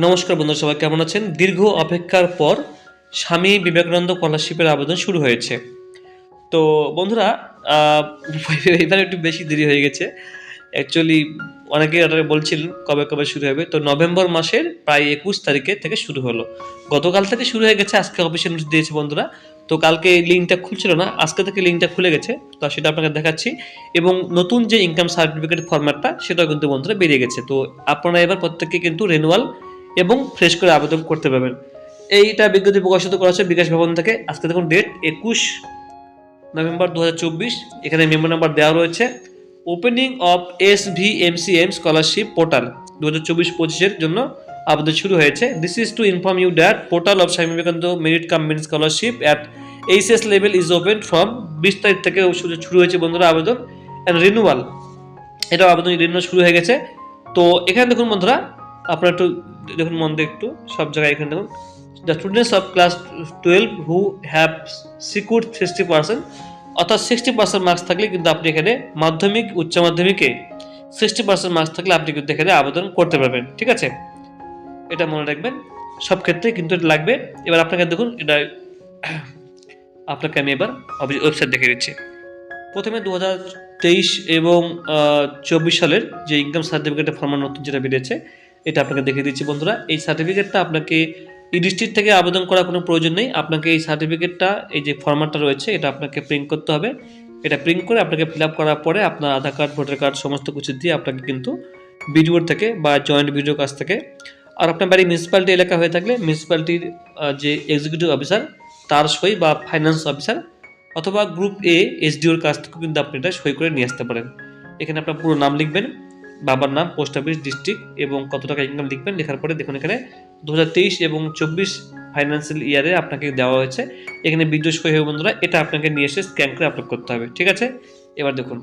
নমস্কার বন্ধুরা, সবাই কেমন আছেন? দীর্ঘ অপেক্ষার পর স্বামী বিবেকানন্দ স্কলারশিপের আবেদন শুরু হয়েছে। তো বন্ধুরা এবার একটু বেশি দেরি হয়ে গেছে। অ্যাকচুয়ালি অনেকে অর্ডারে বলছিলেন, কবে কবে শুরু হবে। তো নভেম্বর মাসের প্রায় একুশ তারিখে থেকে শুরু হলো। গতকাল থেকে শুরু হয়ে গেছে, আজকে অফিসে নোটিশ দিয়েছে বন্ধুরা। তো কালকে লিঙ্কটা খুলছিল না, আজকে থেকে লিঙ্কটা খুলে গেছে। তো সেটা আপনাকে দেখাচ্ছি। এবং নতুন যে ইনকাম সার্টিফিকেট ফরম্যাটটা সেটাও কিন্তু বন্ধুরা বেরিয়ে গেছে। তো আপনারা এবার প্রত্যেককে কিন্তু রেনুয়াল এবং ফ্রেশ করে আবেদন করতে পারবেন। এইটা বিজ্ঞপ্তি প্রকাশিত করা হচ্ছে বিকাশ ভবন থেকে। আজকে দেখুন ডেট একুশ নভেম্বর দু হাজার চব্বিশ। এখানে মেম্বার নাম্বার দেওয়া রয়েছে। Opening of S V M C M scholarship portal দু হাজার চব্বিশ পঁচিশের জন্য আবেদন শুরু হয়েছে। This is to inform you that portal of Swami Vivekananda merit cum scholarship at H S level is open from বিশ তারিখ থেকে শুরু শুরু হয়েছে বন্ধুরা আবেদন। অ্যান্ড রিনুয়াল এটাও আবেদন রিনুয়াল শুরু হয়ে গেছে। তো এখানে দেখুন বন্ধুরা আপনারা একটু দেখুন মন দিয়ে একটু, সব জায়গায় এখানে দেখুন। The students of class twelve who have secure sixty percent অর্থাৎ সিক্সটি পার্সেন্ট মার্কস থাকলে কিন্তু আপনি এখানে মাধ্যমিক, উচ্চ মাধ্যমিকে সিক্সটি পার্সেন্ট মার্কস থাকলে আপনি কিন্তু এখানে আবেদন করতে পারবেন, ঠিক আছে? এটা মনে রাখবেন। সব ক্ষেত্রে কিন্তু এটা লাগবে। এবার আপনাকে দেখুন, এটা আপনাকে আমি এবার ওয়েবসাইট দেখে দিচ্ছি। প্রথমে দু হাজার তেইশ এবং চব্বিশ সালের যে ইনকাম সার্টিফিকেটের ফর্মার নতুন যেটা বেরিয়েছে এটা আপনাকে দেখে দিচ্ছি বন্ধুরা। এই সার্টিফিকেটটা আপনাকে এই ডিস্ট্রিক্ট থেকে আবেদন করার কোনো প্রয়োজন নেই। আপনাকে এই সার্টিফিকেটটা এই যে ফর্মাটটা রয়েছে, এটা আপনাকে প্রিন্ট করতে হবে। এটা প্রিন্ট করে আপনাকে ফিল করার পরে আপনার আধার কার্ড, ভোটার কার্ড, সমস্ত কিছু দিয়ে আপনাকে কিন্তু বিডিওর থেকে বা জয়েন্ট বিডিওর কাছ থেকে আর আপনার বাড়ি মিউনিসিপ্যালিটি এলাকা হয়ে থাকলে মিউনিসিপ্যালিটির যে এক্সিকিউটিভ অফিসার তার সই বা ফাইন্যান্স অফিসার অথবা গ্রুপ এ এসডিওর কাছ থেকে কিন্তু আপনি এটা সই করে নিয়ে আসতে পারেন। এখানে আপনার পুরো নাম লিখবেন। বাবার নাম, পোস্ট অফিস, ডিস্ট্রিক্ট এবং কত টাকা ইনকাম লিখবেন লেখার পরে দেখুন এখানে দু হাজার তেইশ এবং চব্বিশ ফাইন্যান্সিয়াল ইয়ারে আপনাকে দেওয়া হয়েছে। এখানে বিদ্যুৎ সই হবে বন্ধুরা, এটা আপনাকে নিয়ে এসে স্ক্যান করে আপলোড করতে হবে, ঠিক আছে? এবার দেখুন।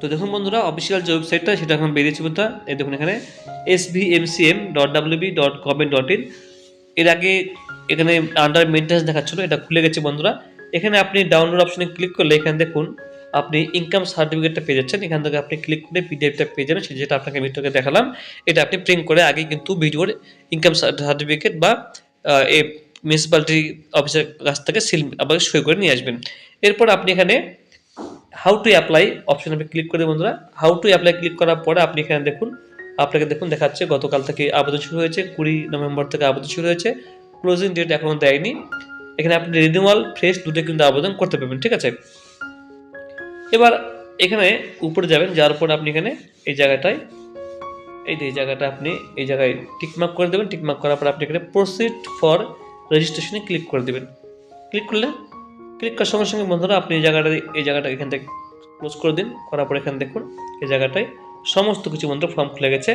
তো দেখুন বন্ধুরা অফিসিয়াল যে ওয়েবসাইটটা সেটা এখন বেরিয়েছে বন্ধুরা। এই দেখুন এখানে S V M C M dot WB dot government dot in এর আগে এখানে আন্ডার মেনটেন্স দেখাচ্ছিল, এটা খুলে গেছে বন্ধুরা। এখানে আপনি ডাউনলোড অপশনে ক্লিক করলে এখানে দেখুন আপনি ইনকাম সার্টিফিকেটটা পেয়ে যাচ্ছেন, এখান থেকে আপনি ক্লিক করে পিডিএফটা পেয়ে যাবেন সেটা আপনাকে ভিডিওকে দেখালাম, এটা আপনি প্রিন্ট করে আগে কিন্তু ভিডিওর ইনকাম সার্টিফিকেট বা এ মিউনিসিপ্যালিটি অফিসের কাছ থেকে সিল আবার সই করে নিয়ে আসবেন। এরপর আপনি এখানে হাউ টু অ্যাপ্লাই অপশন আপনি ক্লিক করে বন্ধুরা। হাউ টু অ্যাপ্লাই ক্লিক করার পরে আপনি এখানে দেখুন, আপনাকে দেখুন দেখাচ্ছে গতকাল থেকে আবেদন শুরু হয়েছে, কুড়ি নভেম্বর থেকে আবেদন শুরু হয়েছে ক্লোজিং ডেট এখনও দেয়নি। এখানে আপনি রিনিউয়াল ফ্রেশ দুটো কিন্তু আবেদন করতে পারবেন, ঠিক আছে? এবার এখানে উপরে যাবেন, যাওয়ার পর আপনি এখানে এই জায়গাটায়, এই যে এই জায়গাটা আপনি এই জায়গায় টিকমার্ক করে দেবেন। টিকমার্ক করার পর আপনি এখানে প্রসিড ফর রেজিস্ট্রেশনে ক্লিক করে দেবেন। ক্লিক করলে ক্লিক করার সঙ্গে সঙ্গে বন্ধুরা আপনি এই জায়গাটা এই জায়গাটা এখান থেকে ক্লোজ করে দিন। করার পর এখানে দেখুন, এই জায়গাটায় সমস্ত কিছু বন্ধুরা ফর্ম খুলে গেছে।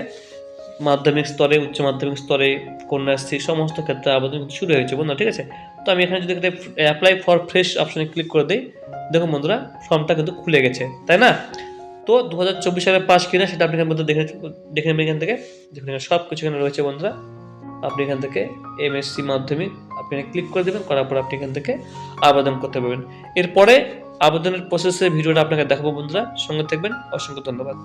মাধ্যমিক স্তরে, উচ্চ মাধ্যমিক স্তরে, কন্যাশ্রী, সমস্ত ক্ষেত্রে আবেদন শুরু হয়েছে বন্ধুরা ঠিক আছে? তো আমি এখানে যদি অ্যাপ্লাই ফর ফ্রেশ অপশনে ক্লিক করে দিই দেখুন বন্ধুরা ফর্মটা কিন্তু খুলে গেছে, তাই না? তো দু হাজার চব্বিশ সালে পাস কিনা সেটা আপনি এখানে দেখে দেখে নেবেন এখান থেকে, দেখুন সব কিছু এখানে রয়েছে বন্ধুরা, আপনি এখান থেকে এমএসসি মাধ্যমিক, আপনি ক্লিক করে দেবেন, করার পর আপনি এখান থেকে আবেদন করতে পারবেন। এরপরে আবেদনের প্রসেসের ভিডিওটা আপনাকে দেখাবো বন্ধুরা, সঙ্গে থাকবেন, অসংখ্য ধন্যবাদ।